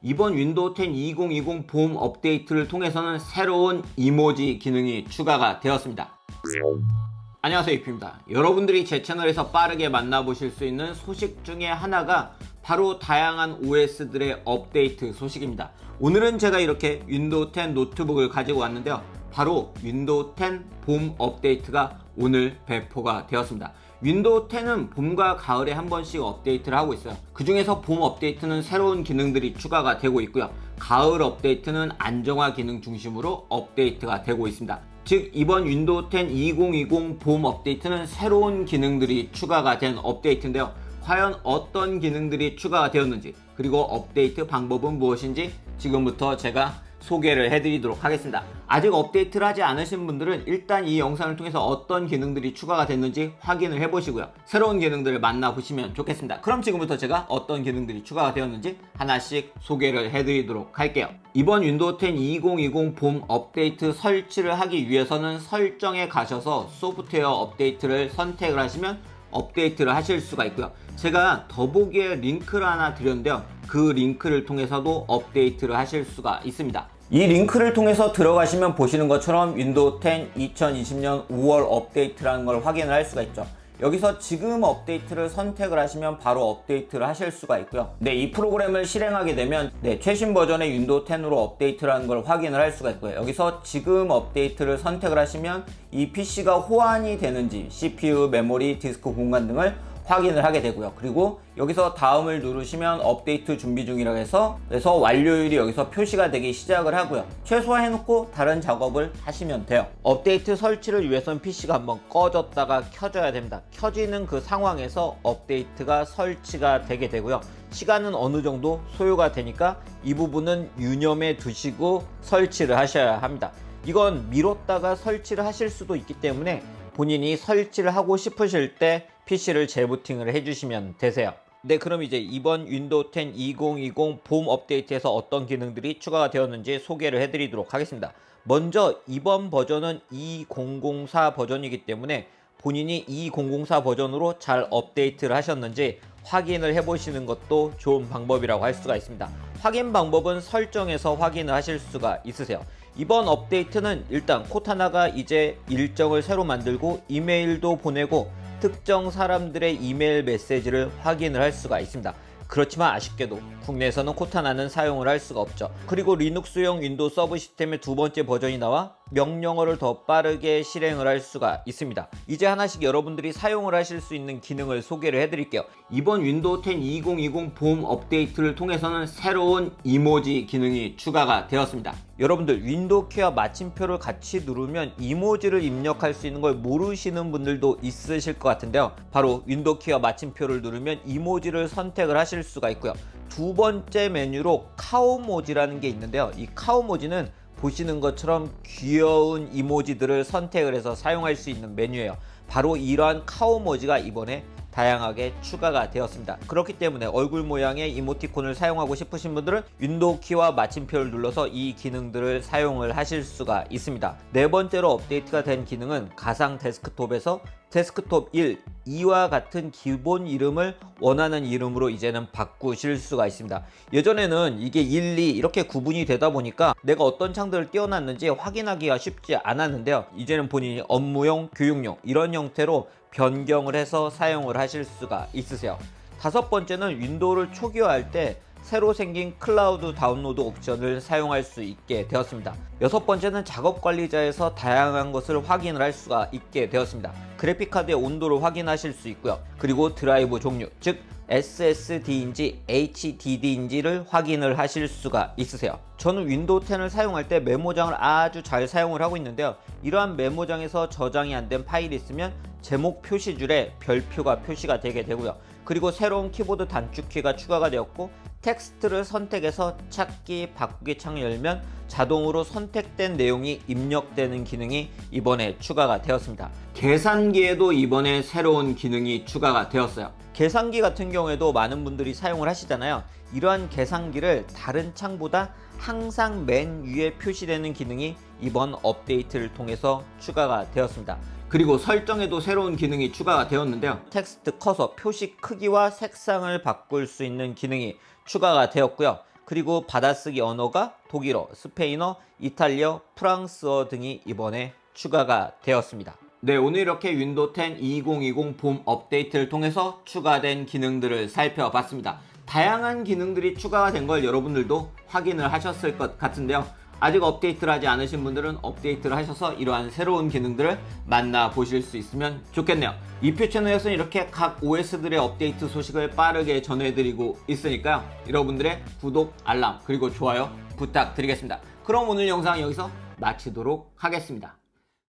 이번 윈도우 10 2020 봄 업데이트를 통해서는 새로운 이모지 기능이 추가가 되었습니다. 안녕하세요 이피입니다. 여러분들이 제 채널에서 빠르게 만나보실 수 있는 소식 중에 하나가 바로 다양한 OS들의 업데이트 소식입니다. 오늘은 제가 이렇게 윈도우 10 노트북을 가지고 왔는데요. 바로 윈도우 10 봄 업데이트가 오늘 배포가 되었습니다. 윈도우 10은 봄과 가을에 한 번씩 업데이트를 하고 있어요. 그 중에서 봄 업데이트는 새로운 기능들이 추가가 되고 있고요. 가을 업데이트는 안정화 기능 중심으로 업데이트가 되고 있습니다. 즉 이번 윈도우 10 2020 봄 업데이트는 새로운 기능들이 추가가 된 업데이트인데요. 과연 어떤 기능들이 추가가 되었는지 그리고 업데이트 방법은 무엇인지 지금부터 제가 소개를 해드리도록 하겠습니다. 아직 업데이트를 하지 않으신 분들은 일단 이 영상을 통해서 어떤 기능들이 추가가 됐는지 확인을 해보시고요. 새로운 기능들을 만나보시면 좋겠습니다. 그럼 지금부터 제가 어떤 기능들이 추가가 되었는지 하나씩 소개를 해드리도록 할게요. 이번 윈도우 10 2020 봄 업데이트 설치를 하기 위해서는 설정에 가셔서 소프트웨어 업데이트를 선택을 하시면 업데이트를 하실 수가 있고요. 제가 더보기에 링크를 하나 드렸는데요. 그 링크를 통해서도 업데이트를 하실 수가 있습니다. 이 링크를 통해서 들어가시면 보시는 것처럼 윈도우 10 2020년 5월 업데이트라는 걸 확인을 할 수가 있죠. 여기서 지금 업데이트를 선택을 하시면 바로 업데이트를 하실 수가 있고요. 네, 이 프로그램을 실행하게 되면 네, 최신 버전의 윈도우 10으로 업데이트라는 걸 확인을 할 수가 있고요. 여기서 지금 업데이트를 선택을 하시면 이 PC가 호환이 되는지 CPU, 메모리, 디스크 공간 등을 확인을 하게 되고요. 그리고 여기서 다음을 누르시면 업데이트 준비 중이라고 해서 그래서 완료율이 여기서 표시가 되기 시작을 하고요. 최소화 해놓고 다른 작업을 하시면 돼요. 업데이트 설치를 위해서는 PC가 한번 꺼졌다가 켜져야 됩니다. 켜지는 그 상황에서 업데이트가 설치가 되게 되고요. 시간은 어느 정도 소요가 되니까 이 부분은 유념해 두시고 설치를 하셔야 합니다. 이건 미뤘다가 설치를 하실 수도 있기 때문에 본인이 설치를 하고 싶으실 때 PC를 재부팅을 해주시면 되세요. 네, 그럼 이제 이번 윈도우 10 2020 봄 업데이트에서 어떤 기능들이 추가가 되었는지 소개를 해드리도록 하겠습니다. 먼저 이번 버전은 2004 버전이기 때문에 본인이 2004 버전으로 잘 업데이트를 하셨는지 확인을 해보시는 것도 좋은 방법이라고 할 수가 있습니다. 확인 방법은 설정에서 확인을 하실 수가 있으세요. 이번 업데이트는 일단 코타나가 이제 일정을 새로 만들고 이메일도 보내고 특정 사람들의 이메일 메시지를 확인을 할 수가 있습니다. 그렇지만 아쉽게도 국내에서는 코타나는 사용을 할 수가 없죠. 그리고 리눅스용 윈도우 서브 시스템의 두 번째 버전이 나와 명령어를 더 빠르게 실행을 할 수가 있습니다. 이제 하나씩 여러분들이 사용을 하실 수 있는 기능을 소개를 해드릴게요. 이번 윈도우 10 2020 봄 업데이트를 통해서는 새로운 이모지 기능이 추가가 되었습니다. 여러분들 윈도우 키와 마침표를 같이 누르면 이모지를 입력할 수 있는 걸 모르시는 분들도 있으실 것 같은데요. 바로 윈도우 키와 마침표를 누르면 이모지를 선택을 하실 수가 있고요. 두 번째 메뉴로 카오모지라는 게 있는데요. 이 카오모지는 보시는 것처럼 귀여운 이모지들을 선택을 해서 사용할 수 있는 메뉴예요. 바로 이러한 카오모지가 이번에 다양하게 추가가 되었습니다. 그렇기 때문에 얼굴 모양의 이모티콘을 사용하고 싶으신 분들은 윈도우 키와 마침표를 눌러서 이 기능들을 사용을 하실 수가 있습니다. 네 번째로 업데이트가 된 기능은 가상 데스크톱에서 데스크톱 1, 2와 같은 기본 이름을 원하는 이름으로 이제는 바꾸실 수가 있습니다. 예전에는 이게 1, 2 이렇게 구분이 되다 보니까 내가 어떤 창들을 띄워놨는지 확인하기가 쉽지 않았는데요. 이제는 본인이 업무용, 교육용 이런 형태로 변경을 해서 사용을 하실 수가 있으세요. 다섯 번째는 윈도우를 초기화할 때 새로 생긴 클라우드 다운로드 옵션을 사용할 수 있게 되었습니다. 여섯 번째는 작업 관리자에서 다양한 것을 확인을 할 수가 있게 되었습니다. 그래픽카드의 온도를 확인하실 수 있고요. 그리고 드라이브 종류, 즉 SSD인지 HDD인지를 확인을 하실 수가 있으세요. 저는 윈도우 10을 사용할 때 메모장을 아주 잘 사용을 하고 있는데요. 이러한 메모장에서 저장이 안 된 파일이 있으면 제목 표시줄에 별표가 표시가 되게 되고요. 그리고 새로운 키보드 단축키가 추가가 되었고 텍스트를 선택해서 찾기 바꾸기 창을 열면 자동으로 선택된 내용이 입력되는 기능이 이번에 추가가 되었습니다. 계산기에도 이번에 새로운 기능이 추가가 되었어요. 계산기 같은 경우에도 많은 분들이 사용을 하시잖아요. 이러한 계산기를 다른 창보다 항상 맨 위에 표시되는 기능이 이번 업데이트를 통해서 추가가 되었습니다. 그리고 설정에도 새로운 기능이 추가가 되었는데요. 텍스트 커서 표시 크기와 색상을 바꿀 수 있는 기능이 추가가 되었고요. 그리고 받아쓰기 언어가 독일어, 스페인어, 이탈리아, 프랑스어 등이 이번에 추가가 되었습니다. 네, 오늘 이렇게 윈도우 10 2020 봄 업데이트를 통해서 추가된 기능들을 살펴봤습니다. 다양한 기능들이 추가가 된 걸 여러분들도 확인을 하셨을 것 같은데요. 아직 업데이트를 하지 않으신 분들은 업데이트를 하셔서 이러한 새로운 기능들을 만나보실 수 있으면 좋겠네요. 이표 채널에서는 이렇게 각 OS들의 업데이트 소식을 빠르게 전해드리고 있으니까요. 여러분들의 구독, 알람, 그리고 좋아요 부탁드리겠습니다. 그럼 오늘 영상 여기서 마치도록 하겠습니다.